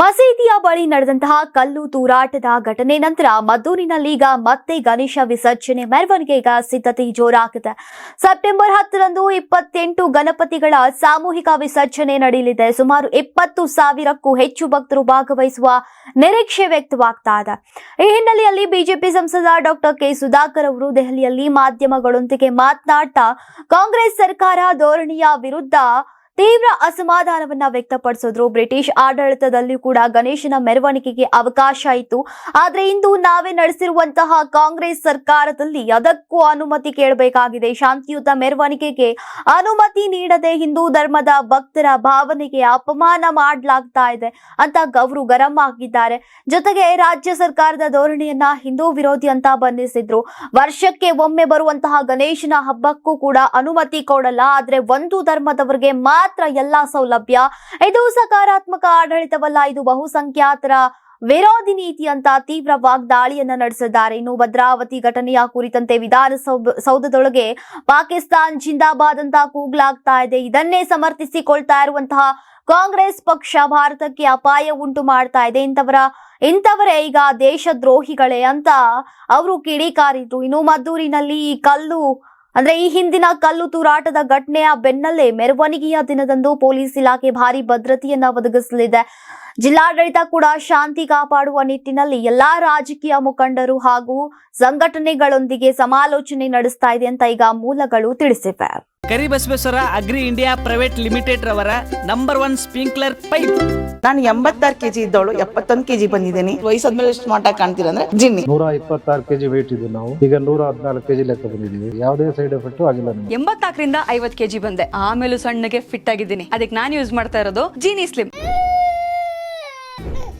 ಮಸೀದಿಯ ಬಳಿ ನಡೆದಂತಹ ಕಲ್ಲು ತೂರಾಟದ ಘಟನೆ ನಂತರ ಮದ್ದೂರಿನಲ್ಲಿ ಈಗ ಮತ್ತೆ ಗಣೇಶ ವಿಸರ್ಜನೆ ಮೆರವಣಿಗೆಗ ಸಿದ್ಧತೆ ಜೋರಾಗಿದೆ. ಸೆಪ್ಟೆಂಬರ್ ಹತ್ತರಂದು ಇಪ್ಪತ್ತೆಂಟು ಗಣಪತಿಗಳ ಸಾಮೂಹಿಕ ವಿಸರ್ಜನೆ ನಡೆಯಲಿದೆ. ಸುಮಾರು ಇಪ್ಪತ್ತು ಸಾವಿರಕ್ಕೂ ಹೆಚ್ಚು ಭಕ್ತರು ಭಾಗವಹಿಸುವ ನಿರೀಕ್ಷೆ ವ್ಯಕ್ತವಾಗ್ತಾ ಇದೆ. ಈ ಹಿನ್ನೆಲೆಯಲ್ಲಿ ಬಿಜೆಪಿ ಸಂಸದ ಡಾಕ್ಟರ್ ಕೆ ಸುಧಾಕರ್ ಅವರು ದೆಹಲಿಯಲ್ಲಿ ಮಾಧ್ಯಮಗಳೊಂದಿಗೆ ಮಾತನಾಡ್ತಾ ಕಾಂಗ್ರೆಸ್ ಸರ್ಕಾರ ಧೋರಣೆಯ ವಿರುದ್ಧ ತೀವ್ರ ಅಸಮಾಧಾನವನ್ನ ವ್ಯಕ್ತಪಡಿಸಿದ್ರು. ಬ್ರಿಟಿಷ್ ಆಡಳಿತದಲ್ಲಿ ಕೂಡ ಗಣೇಶನ ಮೆರವಣಿಗೆಗೆ ಅವಕಾಶ ಇತ್ತು. ಆದ್ರೆ ಇಂದು ನಾವೇ ನಡೆಸಿರುವಂತಹ ಕಾಂಗ್ರೆಸ್ ಸರ್ಕಾರದಲ್ಲಿ ಅದಕ್ಕೂ ಅನುಮತಿ ಕೇಳಬೇಕಾಗಿದೆ. ಶಾಂತಿಯುತ ಮೆರವಣಿಗೆಗೆ ಅನುಮತಿ ನೀಡದೆ ಹಿಂದೂ ಧರ್ಮದ ಭಕ್ತರ ಭಾವನೆಗೆ ಅಪಮಾನ ಮಾಡಲಾಗ್ತಾ ಇದೆ ಅಂತ ಗೌರು ಗರಂ ಆಗಿದ್ದಾರೆ. ಜೊತೆಗೆ ರಾಜ್ಯ ಸರ್ಕಾರದ ಧೋರಣೆಯನ್ನ ಹಿಂದೂ ವಿರೋಧಿ ಅಂತ ಬಂಧಿಸಿದ್ರು ವರ್ಷಕ್ಕೆ ಒಮ್ಮೆ ಬರುವಂತಹ ಗಣೇಶನ ಹಬ್ಬಕ್ಕೂ ಕೂಡ ಅನುಮತಿ ಕೊಡಲ್ಲ. ಆದ್ರೆ ಒಂದು ಧರ್ಮದವರಿಗೆ ಮಾತ್ರ ಎಲ್ಲಾ ಸೌಲಭ್ಯ. ಇದು ಸಕಾರಾತ್ಮಕ ಆಡಳಿತವಲ್ಲ, ಇದು ಬಹುಸಂಖ್ಯಾತರ ವಿರೋಧಿ ನೀತಿ ಅಂತ ತೀವ್ರ ವಾಗ್ದಾಳಿಯನ್ನ ನಡೆಸಿದ್ದಾರೆ. ಇನ್ನು ಭದ್ರಾವತಿ ಘಟನೆಯ ಕುರಿತಂತೆ ವಿಧಾನಸೌಧ, ಸೌಧದೊಳಗೆ ಪಾಕಿಸ್ತಾನ್ ಜಿಂದಾಬಾದ್ ಅಂತ ಕೂಗ್ಲಾಗ್ತಾ ಇದೆ. ಇದನ್ನೇ ಸಮರ್ಥಿಸಿಕೊಳ್ತಾ ಇರುವಂತಹ ಕಾಂಗ್ರೆಸ್ ಪಕ್ಷ ಭಾರತಕ್ಕೆ ಅಪಾಯ ಉಂಟು ಮಾಡ್ತಾ ಇದೆ. ಇಂಥವರ, ಇಂಥವರೇ ಈಗ ದೇಶದ್ರೋಹಿಗಳೇ ಅಂತ ಅವರು ಕಿಡಿಕಾರಿದ್ರು. ಇನ್ನು ಮದ್ದೂರಿನಲ್ಲಿ ಈ ಕಲ್ಲು ಅಂದ್ರೆ ಈ ಹಿಂದಿನ ಕಲ್ಲು ತೂರಾಟದ ಘಟನೆಯ ಬೆನ್ನಲ್ಲೇ ಮೆರವಣಿಗೆಯ ದಿನದಂದು ಪೊಲೀಸ್ ಇಲಾಖೆ ಭಾರಿ ಭದ್ರತೆಯನ್ನ ಒದಗಿಸಲಿದೆ. ಜಿಲ್ಲಾಡಳಿತ ಕೂಡ ಶಾಂತಿ ಕಾಪಾಡುವ ನಿಟ್ಟಿನಲ್ಲಿ ಎಲ್ಲಾ ರಾಜಕೀಯ ಮುಖಂಡರು ಹಾಗೂ ಸಂಘಟನೆಗಳೊಂದಿಗೆ ಸಮಾಲೋಚನೆ ನಡೆಸ್ತಾ ಇದೆ ಅಂತ ಈಗ ಮೂಲಗಳು ತಿಳಿಸಿವೆ. Karibasaveshwara agri India private limited ರವರ ನಂಬರ್ ಒನ್ ಸ್ಪ್ರಿಂಕ್ಲರ್ ಪೈಪ್. ನಾನು ಎಂಬತ್ತಾರು ಕೆಜಿ ಇದ್ದವಳು ಎಪ್ಪತ್ತೊಂದು ಕೆಜಿ ಬಂದಿದ್ದೀನಿ. ವಯಸ್ಸಾದ್ಮೇಲೆ ಎಷ್ಟು ಮಾಟ ಕಾಣ್ತೀರ ಅಂದ್ರೆ ಜಿನ್ನಿ. ನೂರ ಇಪ್ಪತ್ತಾರು ಕೆಜಿ ವೇಟ್ ಇದ್ದು ನಾವು. ಈಗ ನೂರ ಹದಿನಾಲ್ಕು ಕೆಜಿ ಲೆಕ್ಕ ಬಂದಿದ್ದೀವಿ. ಯಾವುದೇ ಸೈಡ್ ಎಫೆಕ್ಟ್ ಆಗಿಲ್ಲ ಎಂಬತ್ತಾಕರಿಂದ ಎಂಬತ್ನಾಲ್ಕರಿಂದ ಐವತ್ ಕೆಜಿ ಬಂದೆ. ಆಮೇಲೆ ಸಣ್ಣಗೆ ಫಿಟ್ ಆಗಿದ್ದೀನಿ. ಅದಕ್ಕೆ ನಾನು ಯೂಸ್ ಮಾಡ್ತಾ ಇರೋದು ಜೀನಿ ಸ್ಲಿಮ್